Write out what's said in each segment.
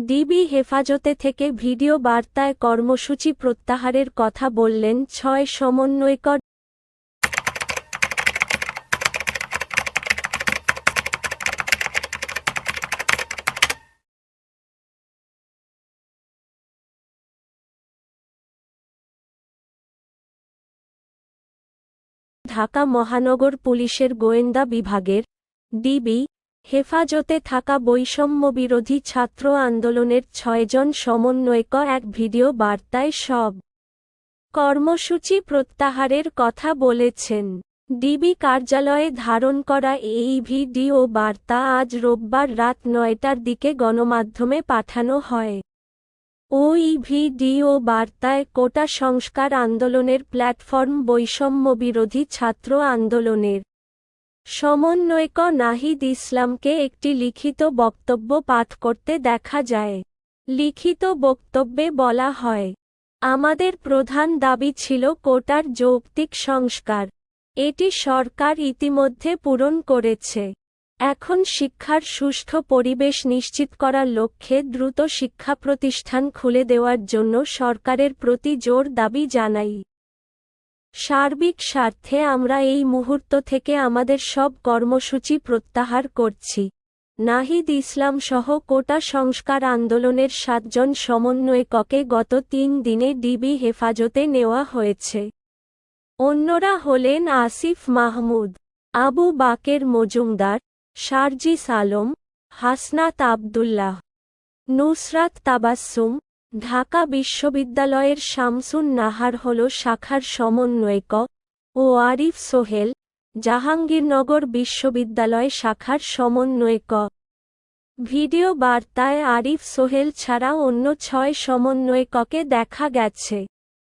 DB হেফাজতে থেকে video বার্তায় কর্মসূচি প্রত্যাহারের কথা বললেন ছয় সমন্বয়কর ঢাকা মহানগর পুলিশের গোয়েন্দা বিভাগের ডিবি হেফাজতে থাকা বৈষম্যবিরোধী ছাত্র আন্দোলনের ছয়জন সমন্বয়ক, এক ভিডিও বার্তায় সব কর্মসূচি প্রত্যাহারের কথা বলেছেন। ডিবি কার্যালয়ে ধারণ করা এই ভিডিও বার্তা আজ রোববার রাত নয়টার দিকে গণমাধ্যমে পাঠানো হয়। ওই ভিডিও বার্তায় কোটা সংস্কার আন্দোলনের প্ল্যাটফর্ম বৈষম্যবিরোধী ছাত্র আন্দোলনের সমন্বয়ক নাহিদ ইসলামকে একটি লিখিত বক্তব্য পাঠ করতে দেখা যায়। লিখিত বক্তব্যে বলা হয়, আমাদের প্রধান দাবি ছিল কোটার যৌক্তিক সংস্কার। এটি সরকার ইতিমধ্যে পূরণ করেছে। এখন শিক্ষার সুষ্ঠু পরিবেশ নিশ্চিত করার লক্ষ্যে দ্রুত শিক্ষা প্রতিষ্ঠান খুলে দেওয়ার জন্য সরকারের প্রতি জোর দাবি জানাই। সার্বিক স্বার্থে আমরা এই মুহূর্ত থেকে আমাদের সব কর্মসূচি প্রত্যাহার করছি। নাহিদ ইসলাম সহ কোটা সংস্কার আন্দোলনের সাতজন সমন্বয়ককে গত তিন দিনে ডিবি হেফাজতে নেওয়া হয়েছে। অন্যরা হলেন আসিফ মাহমুদ, আবু বাকের মজুমদার শারজিস আলম, হাসনাত আবদুল্লাহ, নুসরাত তাবাসসুম ঢাকা বিশ্ববিদ্যালয়ের শামসুন নাহার হল শাখার সমন্বয়ক ও আরিফ সোহেল, জাহাঙ্গীরনগর বিশ্ববিদ্যালয় শাখার সমন্বয়ক। ভিডিও বার্তায় আরিফ সোহেল ছাড়া অন্য ছয় সমন্বয়ককে দেখা গেছে।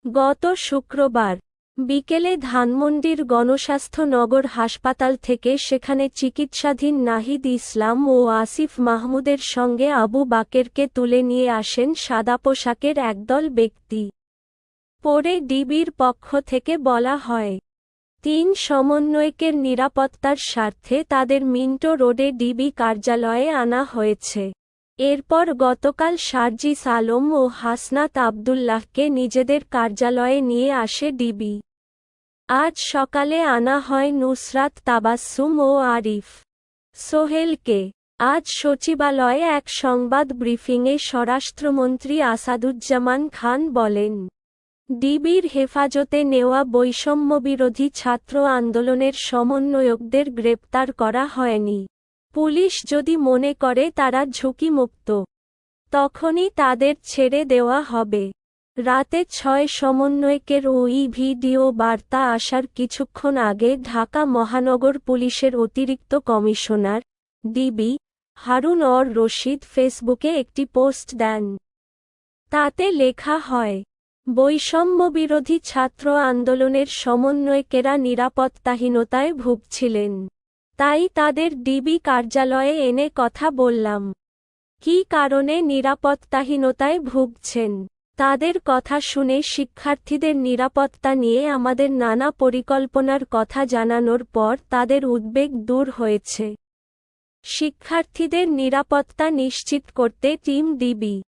গত শুক্রবার বিকেলে ধানমন্ডির গণস্বাস্থ্য নগর হাসপাতাল থেকে সেখানে চিকিৎসাধীন নাহিদ ইসলাম ও আসিফ মাহমুদের সঙ্গে আবু বাকেরকে তুলে নিয়ে আসেন সাদা পোশাকের একদল ব্যক্তি। পরে ডিবির পক্ষ থেকে বলা হয়, তিন সমন্বয়কের নিরাপত্তার স্বার্থে তাদের মিন্টো রোডে ডিবি কার্যালয়ে আনা হয়েছে। এরপর গতকাল শারজিস সালম ও হাসনাত আবদুল্লাহকে নিজেদের কার্যালয়ে নিয়ে আসে ডিবি। আজ সকালে আনা হয় নুসরাত তাবাসসুম ও আরিফ। সোহেলকে আজ সচিবালয়ে এক সংবাদ ব্রিফিংয়ে স্বরাষ্ট্রমন্ত্রী আসাদুজ্জামান খান বলেন, ডিবির হেফাজতে নেওয়া বৈষম্যবিরোধী ছাত্র আন্দোলনের সমন্বয়কদের গ্রেপ্তার করা হয়নি। পুলিশ যদি মনে করে তারা ঝুঁকিমুক্ত, তখনই তাদের ছেড়ে দেওয়া হবে। রাতে ছয় সমন্বয়কের ওই ভিডিও বার্তা আসার কিছুক্ষণ আগে ঢাকা মহানগর পুলিশের অতিরিক্ত কমিশনার, ডিবি হারুন অর রশিদ ফেসবুকে একটি পোস্ট দেন। তাতে লেখা হয় বৈষম্যবিরোধী ছাত্র আন্দোলনের সমন্বয়কেরা নিরাপত্তাহীনতায় ভুগছিলেন। তাই তাদের ডিবি কার্যালয়ে এনে কথা বললাম। কী কারণে নিরাপত্তাহীনতায় ভুগছেন? তাদের কথা শুনে শিক্ষার্থীদের নিরাপত্তা নিয়ে আমাদের নানা পরিকল্পনার কথা জানানোর পর তাদের উদ্বেগ দূর হয়েছে। শিক্ষার্থীদের নিরাপত্তা নিশ্চিত করতে টিম ডিবি,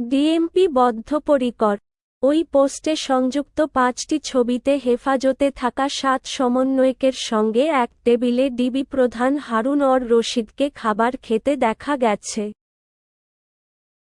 ডিএমপি বদ্ধপরিকর ওই পোস্টে সংযুক্ত পাঁচটি ছবিতে হেফাজতে থাকা সাত সমন্বয়কের সঙ্গে এক টেবিলে ডিবি প্রধান হারুন অর রশিদকে খাবার খেতে দেখা গেছে।